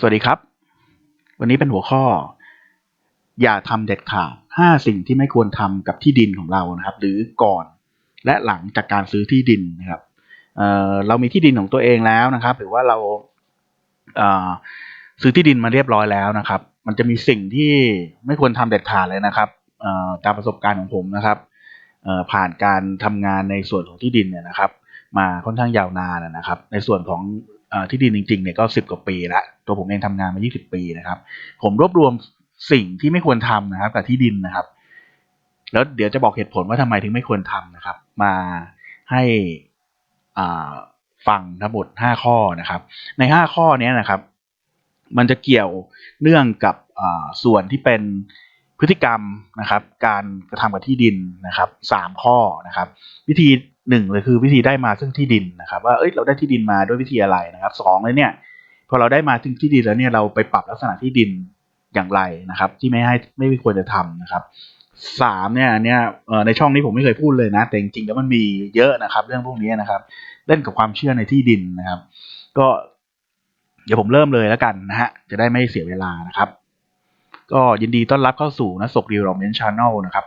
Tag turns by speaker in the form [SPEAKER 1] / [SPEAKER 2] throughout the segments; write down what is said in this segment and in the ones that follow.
[SPEAKER 1] สวัสดีครับ วันนี้เป็นหัวข้อ อย่าทำเด็ดขาดห้าสิ่งที่ไม่ควรทำกับที่ดินของเรานะครับ หรือก่อนและหลังจากการซื้อที่ดินนะครับเเรามีที่ดินของตัวเองแล้วนะครับ หรือว่าเราเซื้อที่ดินมาเรียบร้อยแล้วนะครับ มันจะมีสิ่งที่ไม่ควรทำเด็ดขาดเลยนะครับตามประสบการณ์ของผมนะครับผ่านการทำงานในส่วนของที่ดินเนี่ยนะครับ มาค่อนข้างยาวนานนะครับ ในส่วนของ ที่ดินจริงๆเนี่ยก็สิบกว่าปีละตัวผมเองทำงานมา 20 ปีนะครับ ผมรวบรวมสิ่งที่ไม่ควรทำนะครับ กับที่ดินนะครับ แล้วเดี๋ยวจะบอกเหตุผลว่าทำไมถึงไม่ควรทำนะครับ มาให้อ่าฟังทั้งหมด 5 ข้อนะครับ ใน 5 ข้อเนี้ยนะครับ มันจะเกี่ยวเนื่องกับส่วนที่เป็นพฤติกรรมนะครับ การกระทำกับที่ดินนะครับสามข้อนะครับ วิธี หนึ่งเลยคือวิธีได้มาซึ่งที่ดินนะครับว่าเอ้ยเราได้ที่ดินมาด้วยวิธีอะไรนะครับสองเลยเนี่ยพอเราได้มาถึงที่ดินแล้วเนี่ยเราไปปรับลักษณะที่ดินอย่างไรนะครับ ที่ไม่ให้ไม่ควรจะทำนะครับสามเนี่ยเนี่ยในช่องนี้ผมไม่เคยพูดเลยนะ แต่จริงๆแล้วมันมีเยอะนะครับ เรื่องพวกนี้นะครับ เล่นกับความเชื่อในที่ดินนะครับ ก็ เดี๋ยวผมเริ่มเลยแล้วกันนะฮะจะได้ไม่เสียเวลานะครับ ก็ยินดีต้อนรับเข้าสู่นักศกรีโรเมนชานลนะครับ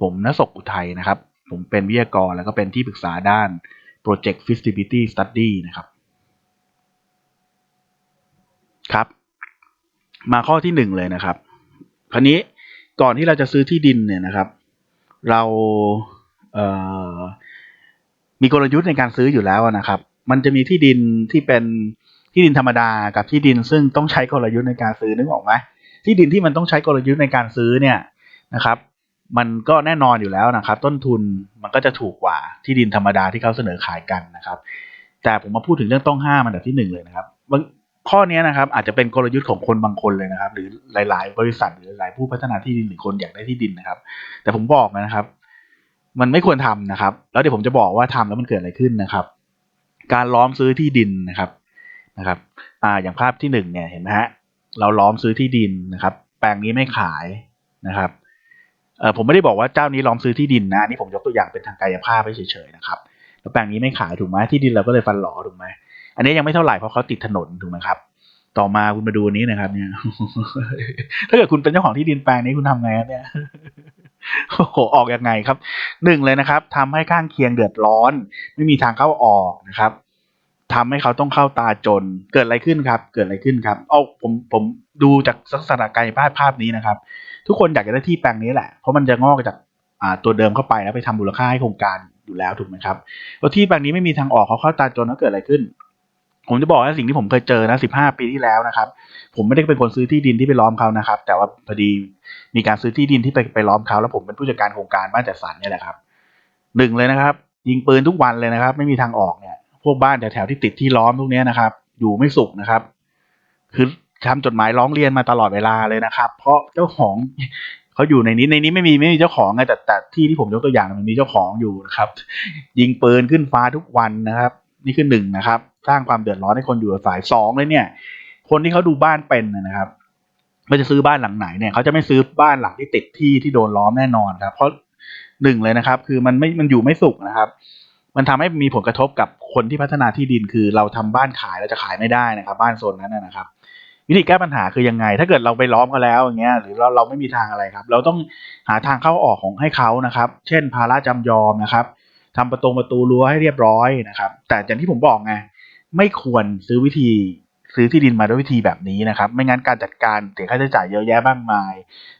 [SPEAKER 1] ผมนักศกอุทัยนะครับ ผมเป็นวิทยากรแล้วก็เป็นที่ปรึกษาด้าน Project Feasibility Study นะครับ ครับ มาข้อที่หนึ่งเลยนะครับ คราวนี้ก่อนที่เราจะซื้อที่ดินเนี่ยนะครับ เราเอ่อมีกลยุทธ์ในการซื้ออยู่แล้วนะครับ มันจะมีที่ดินที่เป็นที่ดินธรรมดากับที่ดินซึ่งต้องใช้กลยุทธ์ในการซื้อนึกออกไหมที่ดินที่มันต้องใช้กลยุทธ์ในการซื้อเนี่ยนะครับ มันก็แน่นอนอยู่แล้วนะครับ ต้นทุนมันก็จะถูกกว่าที่ดินธรรมดาที่เขาเสนอขายกันนะครับ แต่ผมมาพูดถึงเรื่องต้องห้ามอันดับที่หนึ่งเลยนะครับข้อนี้นะครับ อาจจะเป็นกลยุทธ์ของคนบางคนเลยนะครับ หรือหลาย ๆ บริษัทหรือหลายผู้พัฒนาที่ดินหรือคนอยากได้ที่ดินนะครับ แต่ผมบอกนะครับ มันไม่ควรทำนะครับ แล้วเดี๋ยวผมจะบอกว่าทำแล้วมันเกิดอะไรขึ้นนะครับ การล้อมซื้อที่ดินนะครับนะครับ อ่าอย่างภาพที่หนึ่งเนี่ยเห็นไหมฮะเราล้อมซื้อที่ดินนะครับ แปลงนี้ไม่ขายนะครับ เออผมไม่ได้บอกว่าเจ้านี้ล้อมซื้อที่ดินนะนี่ผมยกตัวอย่างเป็นทางกายภาพให้เฉยๆนะครับแล้วแปลงนี้ไม่ขายถูกไหมที่ดินเราก็เลยฟันหลอถูกไหมอันนี้ยังไม่เท่าไหร่เพราะเขาติดถนนถูกไหมครับ ต่อมาคุณมาดูอันนี้นะครับ เนี่ย ถ้าเกิดคุณเป็นเจ้าของที่ดินแปลงนี้คุณทำไงครับเนี่ยโอ้โหออกยังไงครับหนึ่งเลยนะครับทำให้ข้างเคียงเดือดร้อน ไม่มีทางเข้าออกนะครับ ทำให้เขาต้องเข้าตาจน เกิดอะไรขึ้นครับ เกิดอะไรขึ้นครับ เอาผมผมดูจากลักษณะกายภาพภาพนี้นะครับ ทุกคนอยากจะได้ที่แปลงนี้แหละ เพราะมันจะงอกจากอ่าตัวเดิมเข้าไปแล้วไปทำมูลค่าให้โครงการอยู่แล้วถูกไหมครับพอที่แปลงนี้ไม่มีทางออกเขาเข้าตาจนแล้วเกิดอะไรขึ้น ผมจะบอกว่าสิ่งที่ผมเคยเจอนะสิบห้าปีที่แล้วนะครับ ผมไม่ได้เป็นคนซื้อที่ดินที่ไปล้อมเขานะครับ แต่ว่าพอดีมีการซื้อที่ดินที่ไปไปล้อมเขาแล้วผมเป็นผู้จัดการโครงการบ้านจัดสรรเนี่ยแหละครับหนึ่งเลยนะครับ ยิงปืนทุกวันเลยนะครับ ไม่มีทางออกเนี่ย พวกบ้านแถวๆที่ติดที่ล้อมพวกนี้นะครับ อยู่ไม่สุขนะครับ คือทำจดหมายร้องเรียนมาตลอดเวลาเลยนะครับ เพราะเจ้าของเขาอยู่ในนี้ในนี้ไม่มีไม่มีเจ้าของไงแต่แต่ที่ที่ผมยกตัวอย่างมันมีเจ้าของอยู่นะครับ ยิงปืนขึ้นฟ้าทุกวันนะครับ นี่คือหนึ่งนะครับ สร้างความเดือดร้อนให้คนอยู่อาศัยสองเลยเนี่ย คนที่เขาดูบ้านเป็นนะครับไม่จะซื้อบ้านหลังไหนเนี่ยเขาจะไม่ซื้อบ้านหลังที่ติดที่ที่โดนล้อมแน่นอนครับ เพราะหนึ่งเลยนะครับ คือมันไม่มันอยู่ไม่สุขนะครับ มันทำให้มีผลกระทบกับคนที่พัฒนาที่ดินคือเราทำบ้านขายเราจะขายไม่ได้นะครับ บ้านโซนนั้นนะครับ วิธีแก้ปัญหาคือยังไง ถ้าเกิดเราไปล้อมเขาแล้วอย่างเงี้ยหรือเราเราไม่มีทางอะไรครับ เราต้องหาทางเข้าออกของให้เขานะครับ เช่น ภาระจำยอมนะครับทำประตูประตูรั้วให้เรียบร้อยนะครับ แต่อย่างที่ผมบอกไงไม่ควรซื้อวิธีซื้อที่ดินมาด้วยวิธีแบบนี้นะครับ ไม่งั้นการจัดการเสียค่าใช้จ่ายเยอะแยะมากมาย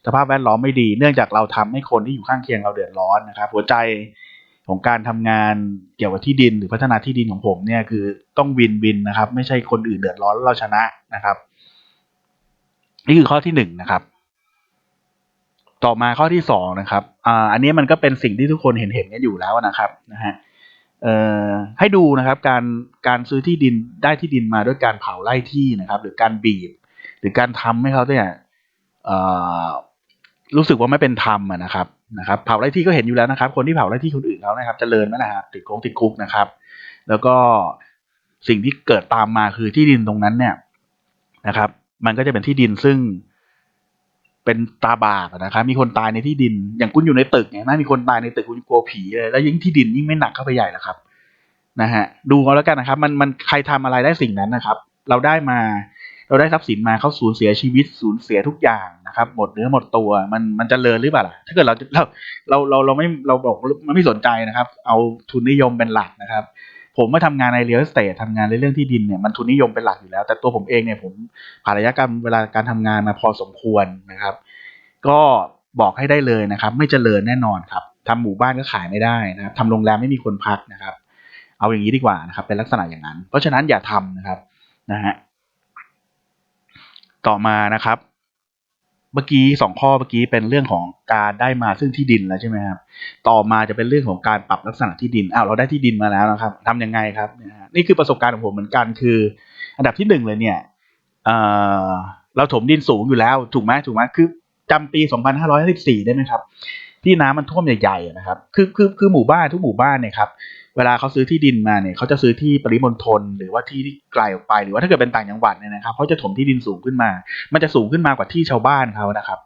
[SPEAKER 1] สภาพแวดล้อมไม่ดี เนื่องจากเราทำให้คนที่อยู่ข้างเคียงเราเดือดร้อนนะครับ หัวใจ ของการทำงานเกี่ยวกับที่ดินหรือพัฒนาที่ดินของผมเนี่ยคือต้องวินวินนะครับ ไม่ใช่คนอื่นเดือดร้อนเราชนะนะครับ นี่คือข้อที่หนึ่งนะครับ ต่อมาข้อที่สองนะครับอ่าอันนี้มันก็เป็นสิ่งที่ทุกคนเห็นเห็นกันอยู่แล้วนะครับนะฮะเอ่อให้ดูนะครับ การการซื้อที่ดินได้ที่ดินมาด้วยการเผาไร่ที่นะครับ หรือการบีบ หรือการทำให้เขาเนี่ยเอ่อรู้สึกว่าไม่เป็นธรรมนะครับ นะครับเผาไร่ที่ก็เห็นอยู่แล้วนะครับ คนที่เผาไร่ที่คนอื่นเขานะครับจเจริญไหมนะฮะติดคุกติดคุกนะครับ แล้วก็สิ่งที่เกิดตามมาคือที่ดินตรงนั้นเนี่ยนะครับ มันก็จะเป็นที่ดินซึ่งเป็นตาบาปนะครับ มีคนตายในที่ดิน อย่างคุณอยู่ในตึกเนี่ยนะมีคนตายในตึกคุณกลัวผีเลยแล้วยิ่งที่ดินยิ่งไม่หนักเข้าไปใหญ่แล้วครับนะฮะดูเอาแล้วกันนะครับ มันมันใครทำอะไรได้สิ่งนั้นนะครับ เราได้มา เราได้ทรัพย์สินมาเขาสูญเสียชีวิตสูญเสียทุกอย่างนะครับ หมดเนื้อหมดตัวมันมันจเจริญหรือเปล่าล่ะถ้าเกิดเราเราเราเราเราไม่เราบอกมันไม่สนใจนะครับ เอาทุนนิยมเป็นหลักนะครับ ผมมาทำงานในเรียลสเตททำงานในเรื่องที่ดินเนี่ยมันทุนนิยมเป็นหลักอยู่แล้ว แต่ตัวผมเองเนี่ยผมผ่านระยะการเวลาการทำงานมาพอสมควรนะครับ ก็บอกให้ได้เลยนะครับ ไม่เจริญแน่นอนครับทำหมู่บ้านก็ขายไม่ได้นะครับทำโรงแรมไม่มีคนพักนะครับ เอาอย่างนี้ดีกว่านะครับ เป็นลักษณะอย่างนั้น เพราะฉะนั้นอย่าทำนะครับนะฮะ ต่อมานะครับ เมื่อกี้สองข้อเมื่อกี้เป็นเรื่องของการได้มาซึ่งที่ดินแล้วใช่ไหมครับต่อมาจะเป็นเรื่องของการปรับลักษณะที่ดินอ้าวเราได้ที่ดินมาแล้วนะครับทำยังไงครับนี่คือประสบการณ์ของผมเหมือนกันคือ อันดับที่หนึ่งเลยเนี่ยเเราถมดินสูงอยู่แล้วถูกไหมถูกไหมคือจำปี 2554ได้ไหมครับ ที่น้ำมันท่วมใหญ่ๆนะครับคือคือคือหมู่บ้านทุกหมู่บ้านเนี่ยครับเวลาเขาซื้อที่ดินมาเนี่ยเขาจะซื้อที่ปริมณฑลหรือว่าที่ที่ไกลออกไปหรือว่าถ้าเกิดเป็นต่างจังหวัดเนี่ยนะครับเขาจะถมที่ดินสูงขึ้นมา มันจะสูงขึ้นมากว่าที่ชาวบ้านเขานะครับ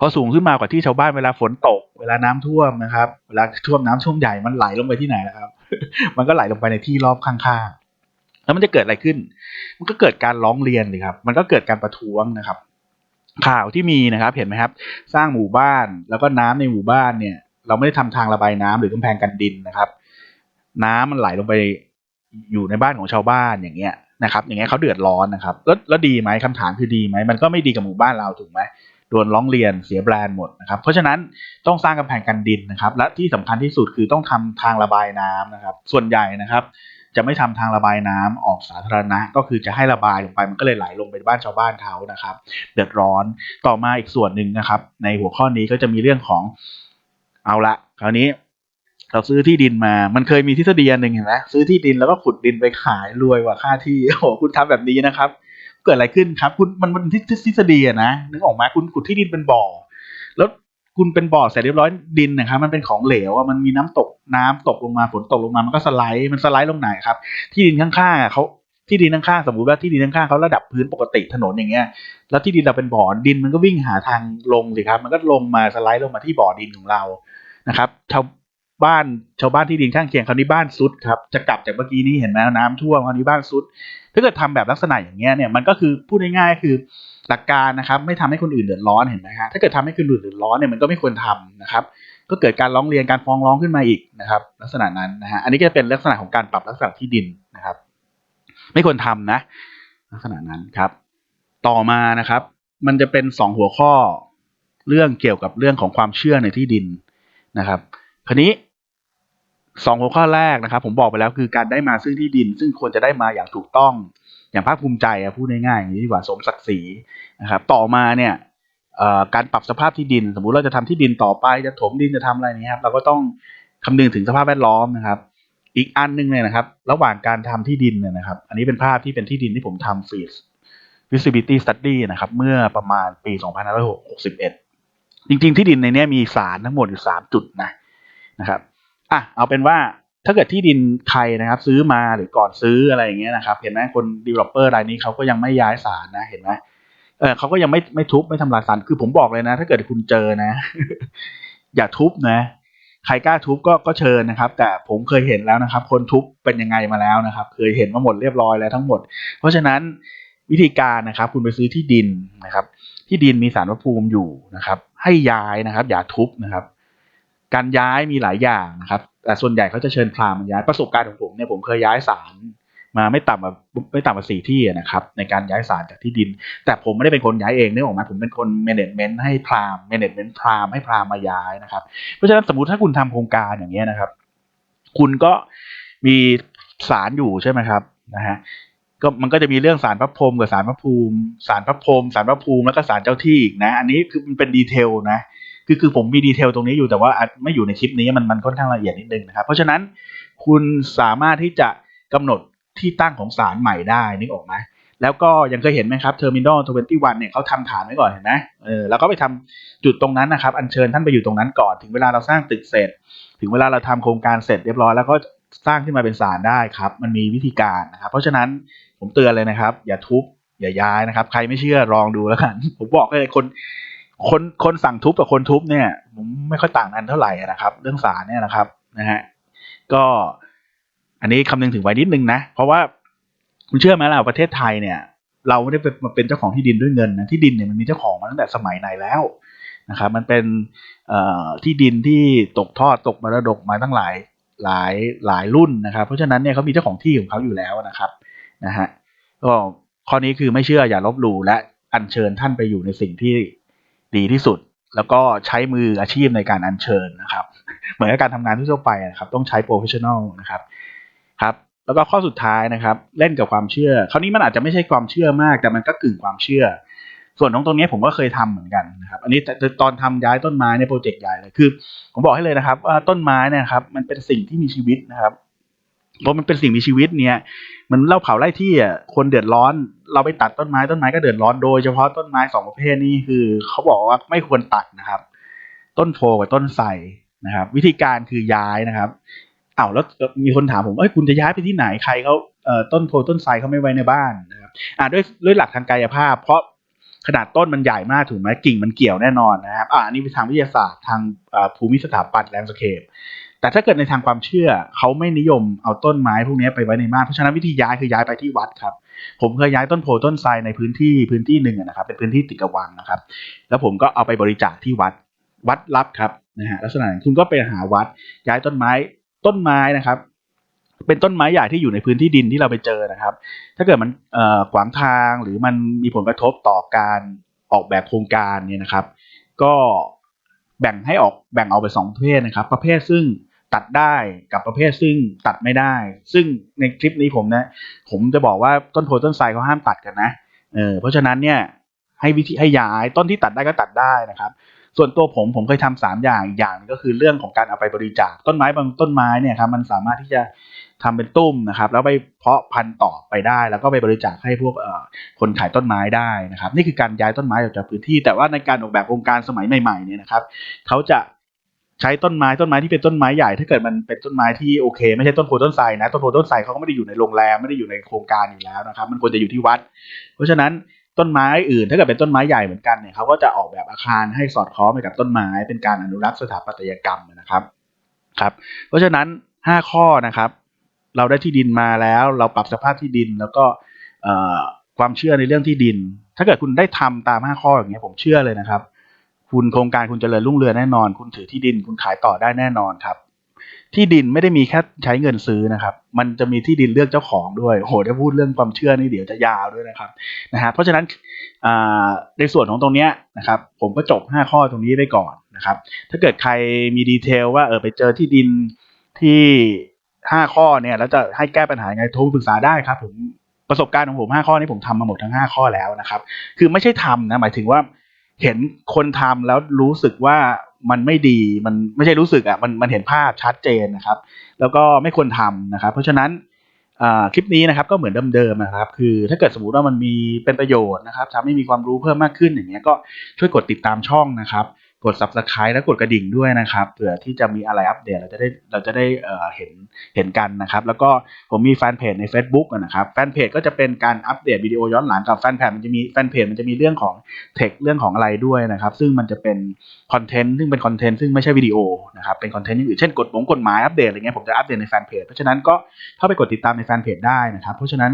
[SPEAKER 1] พอสูงขึ้นมากว่าที่ชาวบ้านเวลาฝนตก เวลาน้ำท่วมนะครับ เวลาท่วมน้ำช่วงใหญ่มันไหลลงไปที่ไหนนะครับ มันก็ไหลลงไปในที่รอบข้างๆแล้วมันจะเกิดอะไรขึ้น มันก็เกิดการร้องเรียนเลยครับ มันก็เกิดการประท้วงนะครับ ข่าวที่มีนะครับเห็นไหมครับ สร้างหมู่บ้านแล้วก็น้ำในหมู่บ้านเนี่ย เราไม่ได้ทำทางระบายน้ำหรือกำแพงกันดินนะครับ น้ำมันไหลลงไปอยู่ในบ้านของชาวบ้านอย่างเงี้ยนะครับ อย่างเงี้ยเขาเดือดร้อนนะครับ แล้วแล้วดีไหมคำถามคือดีไหมมันก็ไม่ดีกับหมู่บ้านเราถูกไหมโดนร้องเรียนเสียแบรนด์หมดนะครับ เพราะฉะนั้นต้องสร้างกำแพงกันดินนะครับ และที่สำคัญที่สุดคือต้องทำทางระบายน้ำนะครับ ส่วนใหญ่นะครับ จะไม่ทำทางระบายน้ำออกสาธารณะ ก็คือจะให้ระบายลงไปมันก็เลยไหลลงไปบ้านชาวบ้านเขานะครับ เดือดร้อนต่อมาอีกส่วนหนึ่งนะครับ ในหัวข้อนี้ก็จะมีเรื่องของเอาละคราวนี้เราซื้อที่ดินมา มันเคยมีทฤษฎีอันหนึ่งเห็นไหมซื้อที่ดินแล้วก็ขุดดินไปขายรวยกว่าค่าที่ โอ้โห คุณทำแบบนี้นะครับ เกิดอะไรขึ้นครับ คุณ มันมันทฤษฎีนะ นึกออกไหมคุณขุดที่ดินเป็นบ่อ แล้ว คุณเป็นบ่อเสร็จเรียบร้อยดินนะครับมันเป็นของเหลวมันมีน้ำตกน้ำตกลงมาฝนตกลงมามันก็สไลด์มันสไลด์ลงไหนครับ ที่ดินข้างๆเขาที่ดินข้างๆสมมุติว่าที่ดินข้างๆเขาระดับพื้นปกติถนนอย่างเงี้ย แล้วที่ดินเราเป็นบ่อดินมันก็วิ่งหาทางลงสิครับ มันก็ลงมาสไลด์ลงมาที่บ่อดินของเรานะครับชาวบ้านชาวบ้านที่ดินข้างเคียงคราวนี้บ้านซุดครับจะกลับจากเมื่อกี้นี้เห็นไหมน้ำท่วมคราวนี้บ้านซุด ถ้าเกิดทำแบบลักษณะอย่างเงี้ยเนี่ยมันก็คือพูดง่ายๆคือ หลักการนะครับ ไม่ทำให้คนอื่นเดือดร้อนเห็นไหมฮะถ้าเกิดทำให้คนอื่นเดือดร้อนเนี่ยมันก็ไม่ควรทำนะครับ ก็เกิดการร้องเรียนการฟ้องร้องขึ้นมาอีกนะครับ ลักษณะนั้นนะฮะอันนี้ก็จะเป็นลักษณะของการปรับลักษณะที่ดินนะครับ ไม่ควรทำนะ ลักษณะนั้นครับ ต่อมานะครับ มันจะเป็นสองหัวข้อเรื่องเกี่ยวกับเรื่องของความเชื่อในที่ดินนะครับคราวนี้สองหัวข้อแรกนะครับ ผมบอกไปแล้วคือการได้มาซึ่งที่ดิน ซึ่งควรจะได้มาอย่างถูกต้อง อย่างภาคภูมิใจอะพูดง่ายๆอย่างนี้ดีกว่าสมศักดิ์ศรีนะครับต่อมาเนี่ยการปรับสภาพที่ดิน สมมุติเราจะทำที่ดินต่อไปจะถมดินจะทำอะไรนี้ครับเราก็ต้องคำนึงถึงสภาพแวดล้อมนะครับ อีกอันนึงเนี่ยนะครับ ระหว่างการทำที่ดินเนี่ยนะครับ อันนี้เป็นภาพที่เป็นที่ดินที่ผมทำฟีส visibility study นะครับเมื่อประมาณปี2561 จริงๆ ที่ดินในนี้มีสารทั้งหมดอยู่3จุดนะนะครับอะเอาเป็นว่า ถ้าเกิดที่ดินใครนะครับ ซื้อมาหรือก่อนซื้ออะไรอย่างเงี้ยนะครับ เห็นไหมคน developer รายนี้เขาก็ยังไม่ย้ายสารนะเห็นไหมเออเขาก็ยังไม่ไม่ทุบไม่ทำลายสารคือผมบอกเลยนะ ถ้าเกิดคุณเจอนะ อย่าทุบนะ ใครกล้าทุบก็ก็เชิญนะครับ แต่ผมเคยเห็นแล้วนะครับ คนทุบเป็นยังไงมาแล้วนะครับ เคยเห็นมาหมดเรียบร้อยแล้วทั้งหมด เพราะฉะนั้นวิธีการนะครับ คุณไปซื้อที่ดินนะครับ ที่ดินมีสารพระภูมิอยู่นะครับ ให้ย้ายนะครับ อย่าทุบนะครับ การย้ายมีหลายอย่างนะครับ แต่ส่วนใหญ่เขาจะเชิญพราหมณ์มาย้ายประสบการณ์ของผมเนี่ยผมเคยย้ายศาลมาไม่ต่ำกว่าไม่ต่ำกว่าสี่ที่นะครับในการย้ายศาลจากที่ดิน แต่ผมไม่ได้เป็นคนย้ายเองนึกออกมาผมเป็นคนเมเนจเมนต์ให้พราหมณ์เมเนจเมนต์พราหมณ์ให้พราหมณ์มาย้ายนะครับ เพราะฉะนั้นสมมติถ้าคุณทำโครงการอย่างเงี้ยนะครับ คุณก็มีศาลอยู่ใช่ไหมครับนะฮะก็มันก็จะมีเรื่องสารพระพรหมกับสารพระภูมิสารพระพรหมสารพระภูมิแล้วก็สารเจ้าที่อีกนะ อันนี้คือมันเป็นดีเทลนะ คือคือผมมีดีเทลตรงนี้อยู่แต่ว่าอาจไม่อยู่ในคลิปนี้มันมันค่อนข้างละเอียดนิดนึงนะครับ เพราะฉะนั้นคุณสามารถที่จะกำหนดที่ตั้งของสารใหม่ได้นึกออกไหมแล้วก็ยังเคยเห็นไหมครับเทอร์มินอลทเวนตี้วันเนี่ยเขาทำฐานไว้ก่อนเห็นไหมเออแล้วก็ไปทำจุดตรงนั้นนะครับ อัญเชิญท่านไปอยู่ตรงนั้นก่อน ถึงเวลาเราสร้างตึกเสร็จ ถึงเวลาเราทำโครงการเสร็จเรียบร้อยแล้วก็สร้างขึ้นมาเป็นสารได้ครับ มันมีวิธีการนะครับ เพราะฉะนั้นผมเตือนเลยนะครับ อย่าทุบอย่าย้ายนะครับ ใครไม่เชื่อลองดูแล้วกัน ผมบอกเลยคน คนคนสั่งทุบกับคนทุบเนี่ยผมไม่ค่อยต่างกันเท่าไหร่นะครับ เรื่องสารเนี่ยนะครับนะฮะก็อันนี้คำนึงถึงไว้นิดนึงนะ เพราะว่าคุณเชื่อไหมล่ะประเทศไทยเนี่ย เราไม่ได้เป็นมาเป็นเจ้าของที่ดินด้วยเงินนะที่ดินเนี่ยมันมีเจ้าของมาตั้งแต่สมัยไหนแล้วนะครับมันเป็นที่ดินที่ตกทอดตกมรดกมาตั้งหลายหลายหลายรุ่นนะครับ เพราะฉะนั้นเนี่ยเขามีเจ้าของที่ของเขาอยู่แล้วนะครับนะฮะก็ข้อนี้คือไม่เชื่ออย่าลบหลู่และอัญเชิญท่านไปอยู่ในสิ่งที่ ดีที่สุด แล้วก็ใช้มืออาชีพในการอัญเชิญนะครับ เหมือนกับการทำงานทั่วไปนะครับ ต้องใช้โปรเฟชชั่นอลนะครับครับ แล้วก็ข้อสุดท้ายนะครับ เล่นกับความเชื่อ คราวนี้มันอาจจะไม่ใช่ความเชื่อมาก แต่มันก็กึ่งความเชื่อ ส่วนของตรงนี้ผมก็เคยทำเหมือนกันนะครับ อันนี้ตอนทำย้ายต้นไม้ในโปรเจกต์ใหญ่เลยคือ ผมบอกให้เลยนะครับว่าต้นไม้นี่ยครับ มันเป็นสิ่งที่มีชีวิตนะครับ พอมันเป็นสิ่งมีชีวิตเนี่ยมันเล่าเผาไร่ที่อะคนเดือดร้อน เราไปตัดต้นไม้ต้นไม้ก็เดือดร้อนโดยเฉพาะต้นไม้สองประเภทนี้คือเขาบอกว่าไม่ควรตัดนะครับ ต้นโพกับต้นไทรนะครับ วิธีการคือย้ายนะครับอ้าวแล้วมีคนถามผมเอ้ยคุณจะย้ายไปที่ไหนใครเขาเอ่อต้นโพต้นไทรเขาไม่ไว้ในบ้านนะครับอ่าด้วยด้วยหลักทางกายภาพ เพราะขนาดต้นมันใหญ่มากถูกไหมกิ่งมันเกี่ยวแน่นอนนะครับอ่าอันนี้เป็นทางวิทยาศาสตร์ทางอ่าภูมิสถาปัตย์แลนด์สเคป แต่ถ้าเกิดในทางความเชื่อเขาไม่นิยมเอาต้นไม้พวกนี้ไปไว้ในบ้านเพราะฉะนั้นวิธีย้ายคือย้ายไปที่วัดครับ ผมเคยย้ายต้นโพต้นไทรในพื้นที่พื้นที่หนึ่งนะครับ เป็นพื้นที่ติดกับวังนะครับ แล้วผมก็เอาไปบริจาคที่วัดวัดรับครับนะฮะลักษณะนั้คุณก็ไปหาวัดย้ายต้นไม้ต้นไม้นะครับ เป็นต้นไม้ใหญ่ที่อยู่ในพื้นที่ดินที่เราไปเจอนะครับ ถ้าเกิดมันขวางทางหรือมันมีผลกระทบต่อการออกแบบโครงการเนี่ยนะครับ ก็แบ่งให้ออกแบ่งออกไปสองประเภทนะครับ ประเภทซึ่ง ตัดได้กับประเภทซึ่งตัดไม่ได้ ซึ่งในคลิปนี้ผมนะ ผมจะบอกว่าต้นโพต้นไทรเขาห้ามตัดกันนะเออเพราะฉะนั้นเนี่ยให้วิธีให้ย้ายต้นที่ตัดได้ก็ตัดได้นะครับ ส่วนตัวผมผมเคยทำสามอย่างอย่างก็คือเรื่องของการเอาไปบริจาคต้นไม้บางต้นไม้เนี่ยครับมันสามารถที่จะทำเป็นตุ้มนะครับ แล้วไปเพาะพันธุ์ต่อไปได้ แล้วก็ไปบริจาคให้พวกคนขายต้นไม้ได้นะครับ นี่คือการย้ายต้นไม้ออกจากพื้นที่ แต่ว่าในการออกแบบโครงการสมัยใหม่ๆเนี่ยนะครับเขาจะ ใช้ต้นไม้ต้นไม้ที่เป็นต้นไม้ใหญ่ถ้าเกิดมันเป็นต้นไม้ที่โอเคไม่ใช่ต้นโพต้นไทรนะต้นโพต้นไทรเขาก็ไม่ได้อยู่ในโรงแรมไม่ได้อยู่ในโครงการอยู่แล้วนะครับ มันควรจะอยู่ที่วัด เพราะฉะนั้นต้นไม้อื่น ถ้าเกิดเป็นต้นไม้ใหญ่เหมือนกันเนี่ยเขาก็จะออกแบบอาคารให้สอดคล้องไปกับต้นไม้ เป็นการอนุรักษ์สถาปัตยกรรมนะครับครับเพราะฉะนั้น 5 ข้อนะครับ เราได้ที่ดินมาแล้วเราปรับสภาพที่ดินแล้วก็ความเชื่อในเรื่องที่ดิน ถ้าเกิดคุณได้ทำตาม 5 ข้ออย่างเงี้ยผมเชื่อเลยนะครับ คุณโครงการคุณจเจริญรุ่งเรืองแน่นอน คุณถือที่ดินคุณขายต่อได้แน่นอนครับ ที่ดินไม่ได้มีแค่ใช้เงินซื้อนะครับ มันจะมีที่ดินเลือกเจ้าของด้วยโหถ้าพูดเรื่องความเชื่อนี่เดี๋ยวจะยาวด้วยนะครับนะฮะเพราะฉะนั้นในส่วนของตรงเนี้ยนะครับ ผมก็จบ 5 ข้อตรงนี้ไปก่อนนะครับ ถ้าเกิดใครมีดีเทลว่าเออไปเจอที่ดินที่ 5 ข้อเนี่ยแล้วจะให้แก้ปัญหาไงโทรปรึกษาได้ครับผมประสบการณ์ของผม 5 ข้อนี้ผมทำมาหมดทั้ง 5 ข้อแล้วนะครับ คือไม่ใช่ทำนะหมายถึงว่า เห็นคนทำแล้วรู้สึกว่ามันไม่ดีมันไม่ใช่รู้สึกอะมันมันเห็นภาพชัดเจนนะครับ แล้วก็ไม่ควรทำนะครับ เพราะฉะนั้นคลิปนี้นะครับก็เหมือนเดิมๆนะครับ คือถ้าเกิดสมมติว่ามันมีเป็นประโยชน์นะครับทำให้มีความรู้เพิ่มมากขึ้นอย่างเงี้ยก็ช่วยกดติดตามช่องนะครับ กด subscribe และกดกระดิ่งด้วยนะครับเผื่อที่จะมีอะไรอัปเดตเราจะได้เราจะได้เอ่อเห็นเห็นกันนะครับ แล้วก็ผมมีแฟนเพจใน Facebook นะครับแฟนเพจก็จะเป็นการอัปเดตวิดีโอย้อนหลังกับแฟนเพจมันจะมีแฟนเพจมันจะมีเรื่องของเทคเรื่องของอะไรด้วยนะครับ ซึ่งมันจะเป็นคอนเทนต์ซึ่งเป็นคอนเทนต์ซึ่งไม่ใช่วิดีโอนะครับเป็นคอนเทนต์อย่างอื่นเช่นกฎหมงกฎหมายอัปเดตอะไรเงี้ยผมจะอัปเดตในแฟนเพจเพราะฉะนั้นก็เข้าไปกดติดตามในแฟนเพจได้นะครับ เพราะฉะนั้น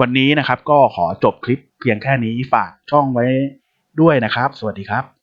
[SPEAKER 1] วันนี้นะครับก็ขอจบคลิปเพียงแค่นี้ฝากช่องไว้ด้วยนะครับ สวัสดีครับ